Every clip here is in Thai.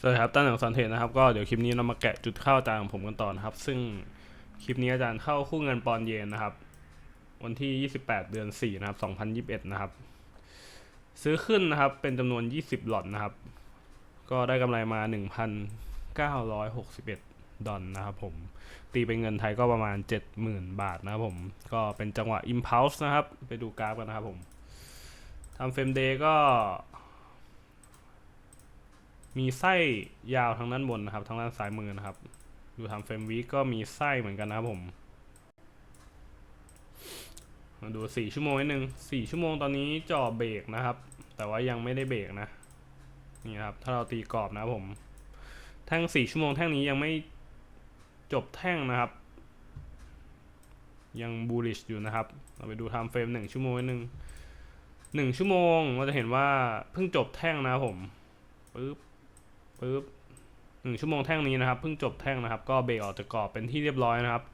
สวัสดีครับตั้นหนังสันเทศนะครับก็เดี๋ยวคลิปนี้เรามาแกะจุดเข้าอาจารย์ของผมกันต่อนะครับ ซึ่งคลิปนี้อาจารย์เข้าคู่เงินปอนเยนนะครับ วันที่ 28 เดือน 4 นะครับ 2021 นะครับ ซื้อขึ้นนะครับเป็นจำนวน 20 หลอตนะครับ ก็ได้กำไรมา 1,961 ดอลนะครับผมตีเป็นเงินไทยก็ประมาณ 70,000 บาทนะครับผม ก็เป็นจังหวะ impulse นะครับ ไปดูกราฟกันนะครับผมทำเฟรมเดย์ก็ มีไส้ยาวทางด้านบนนะครับทางด้านซ้ายมือนะครับ ดูทำเฟรมวีก็มีไส้เหมือนกันนะครับผม มาดูสี่ชั่วโมงนิดนึงสี่ชั่วโมงตอนนี้จ่อเบรกนะครับ แต่ว่ายังไม่ได้เบรกนะ นี่ครับ ถ้าเราตีกรอบนะครับผม แท่งสี่ชั่วโมงแท่งนี้ยังไม่จบแท่งนะครับ ยังบูลิชอยู่นะครับ เราไปดูไทม์เฟรมหนึ่งชั่วโมงนิดนึงหนึ่งชั่วโมงเราจะเห็นว่าเพิ่งจบแท่งนะครับผมปึ๊บ ปึ๊บหนึ่งชั่วโมงแท่งนี้นะครับเพิ่งจบแท่งนะครับ ก็เบรกออกจากกรอบเป็นที่เรียบร้อยนะครับ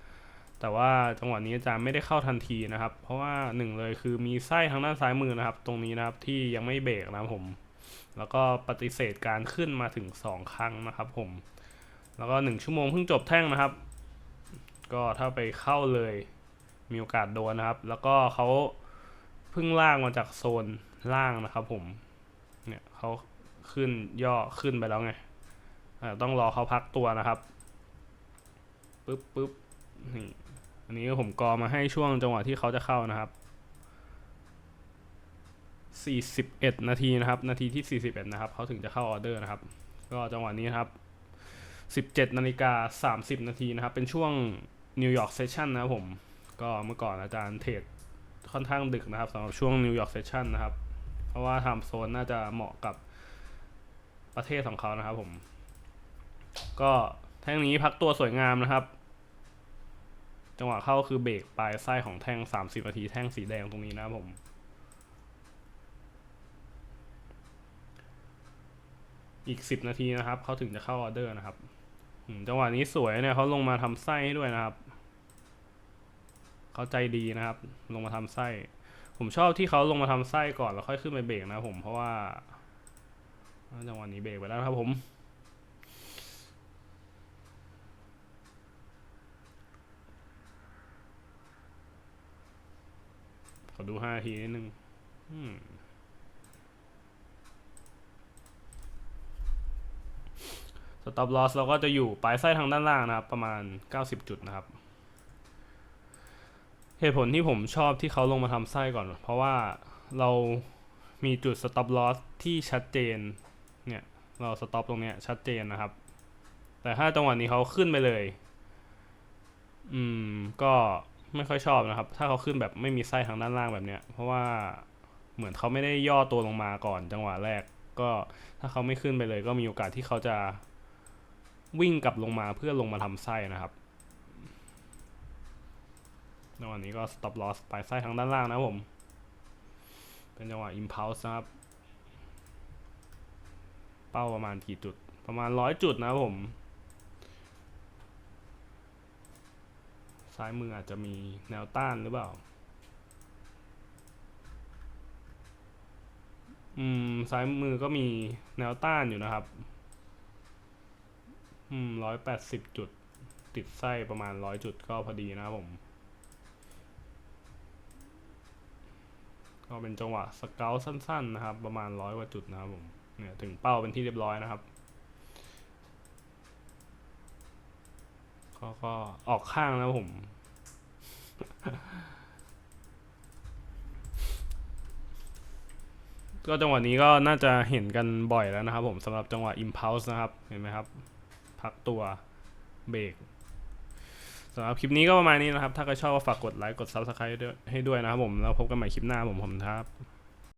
แต่ว่าจังหวะนี้อาจารย์ไม่ได้เข้าทันทีนะครับ เพราะว่าหนึ่งเลยคือมีไส้ทางด้านซ้ายมือนะครับ ตรงนี้นะครับที่ยังไม่เบรกนะครับผม แล้วก็ปฏิเสธการขึ้นมาถึงสองครั้งนะครับ ผม แล้วก็หนึ่งชั่วโมงเพิ่งจบแท่งนะครับ ก็ถ้าไปเข้าเลยมีโอกาสโดนนะครับ แล้วก็เขาเพิ่งล่างมาจากโซนล่างนะครับ ผม เนี่ยเขา ขึ้นย่อขึ้นไปแล้วไงต้องรอเขาพักตัวนะครับปึ๊บปึ๊บนี่อันนี้ผมกอมาให้ช่วงจังหวะที่เขาจะเข้านะครับ 41 นาทีนะครับ นาทีที่ 41 นะครับ เขาถึงจะเข้าออเดอร์นะครับ ก็จังหวะนี้นครับ 17นาฬิกา30 นาทีนะครับ เป็นช่วงนิวยอร์กเซสชันนะครับผม ก็เมื่อก่อนอาจารย์เทรดค่อนข้างดึกนะครับสำหรับช่วงนิวยอร์กเซสชันนะครับ เพราะว่าไทม์โซนน่าจะเหมาะกับ ประเทศของเขานะครับผม ก็แท่งนี้พักตัวสวยงามนะครับ จังหวะเข้าคือเบรกปลายไส้ของแท่ง 30นาทีแท่งสีแดงตรงนี้นะครับผม อีก 10 นาทีนะครับ เขาถึงจะเข้าออเดอร์นะครับจังหวะนี้สวยเนี่ยเขาลงมาทำไส้ให้ด้วยนะครับ เขาใจดีนะครับ ลงมาทำไส้ ผมชอบที่เขาลงมาทำไส้ก่อนแล้วค่อยขึ้นไปเบรกนะผมเพราะว่า จังหวะนี้เบรกไปแล้วครับผมขอดูห้านาทีนิดนึงสต็อปลอสเราก็จะอยู่ปลายไส้ทางด้านล่างนะครับ ประมาณ 90 จุดนะครับ เหตุผลที่ผมชอบที่เขาลงมาทำไส้ก่อน เพราะว่าเรามีจุดสต็อปลอสที่ชัดเจน เราสต็อปตรงเนี้ยชัดเจนนะครับ แต่ถ้าจังหวะนี้เขาขึ้นไปเลย อืม ก็ไม่ค่อยชอบนะครับ ถ้าเขาขึ้นแบบไม่มีไส้ทางด้านล่างแบบเนี้ย เพราะว่าเหมือนเขาไม่ได้ย่อตัวลงมาก่อนจังหวะแรก ก็ถ้าเขาไม่ขึ้นไปเลย ก็มีโอกาสที่เขาจะวิ่งกลับลงมาเพื่อลงมาทำไส้นะครับจังหวะนี้ก็ stop loss ปลายไส้ทางด้านล่างนะผม เป็นจังหวะ impulse นะครับ เป้าประมาณกี่จุด ประมาณร้อยจุดนะผม ซ้ายมืออาจจะมีแนวต้านหรือเปล่า อืม ซ้ายมือก็มีแนวต้านอยู่นะครับ อืมร้อยแปดสิบจุด ติดไส้ประมาณร้อยจุดก็พอดีนะครับผมก็เป็นจังหวะสเกลสั้น ๆ นะครับ ประมาณร้อยกว่าจุดนะครับผม เนี่ยถึงเป้าเป็นที่เรียบร้อยนะครับก็ก็ออกข้างแล้วผม ก็จังหวะนี้ก็น่าจะเห็นกันบ่อยแล้วนะครับผมสำหรับจังหวะ impulse นะครับ เห็นไหมครับ พักตัวเบรกสำหรับคลิปนี้ก็ประมาณนี้นะครับ ถ้าใครชอบก็ฝากกดไลค์ กด subscribe ให้ด้วยให้ด้วยนะครับผม แล้วพบกันใหม่คลิปหน้าผมผมครับ